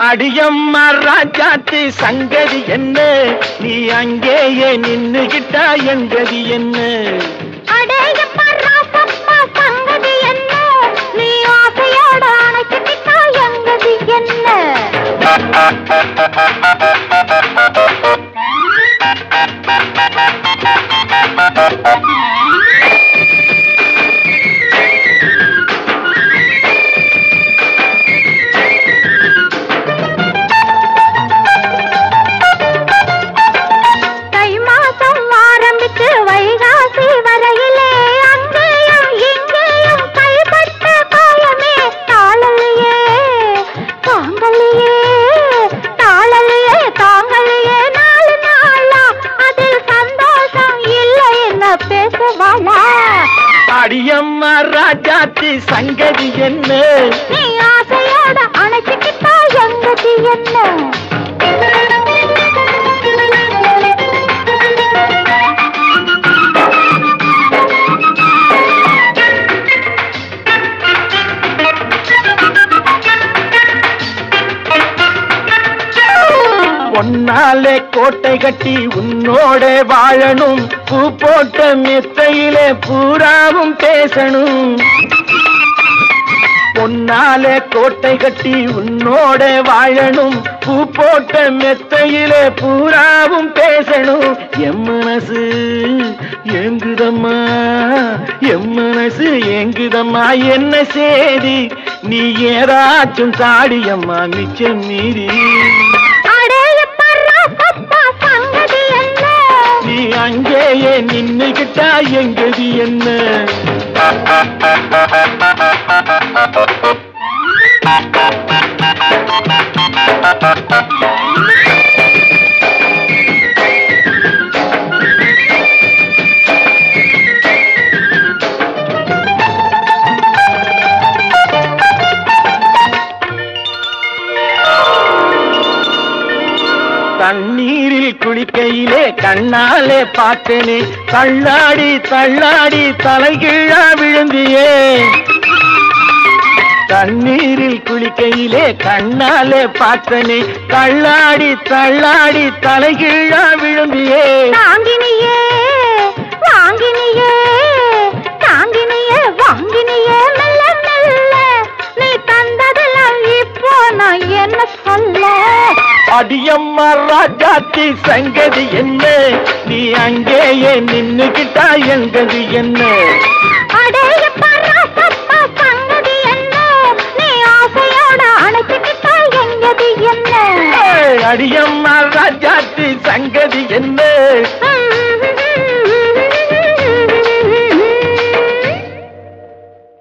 அடியம்மா ராஜாத்தி சங்கதி என்ன? நீ அங்கேயே நின்னுகிட்டா எங்கதி என்ன? அடேயப்பா ராசப்பா பேசுவாளா அடியம்மா ராஜாத்தி சங்கதி என்ன? பொன்னாலே கோட்டை கட்டி உன்னோட வாழணும். பூ போட்ட மெத்தையிலே பூராவும் பேசணும். பொன்னாலே கோட்டை கட்டி உன்னோட வாழணும். பூ போட்ட மெத்தையிலே பூராவும் பேசணும். எம் மனசு ஏங்குதம்மா எம் மனசு ஏங்குதம்மா என்ன சேதி? நீ ஏதாச்சும் சாடியம்மா மிச்சம் மீறி. கதி என்ன? தண்ணீரில் குளிக்கையிலே கண்ணாலே பார்த்தேனே. தள்ளாடி தள்ளாடி தலைகீழா விழுந்தியே. தண்ணீரில் குளிக்கையிலே கண்ணாலே பார்த்தனே. தள்ளாடி தள்ளாடி தலைகீழா விழுந்தியே. அடியம்மா ராஜாத்தி சங்கதி என்ன? நீ அங்கேயே நின்னுகிட்டா எங்கது என்ன? அடியம்மா ராஜாத்தி சங்கதி என்ன?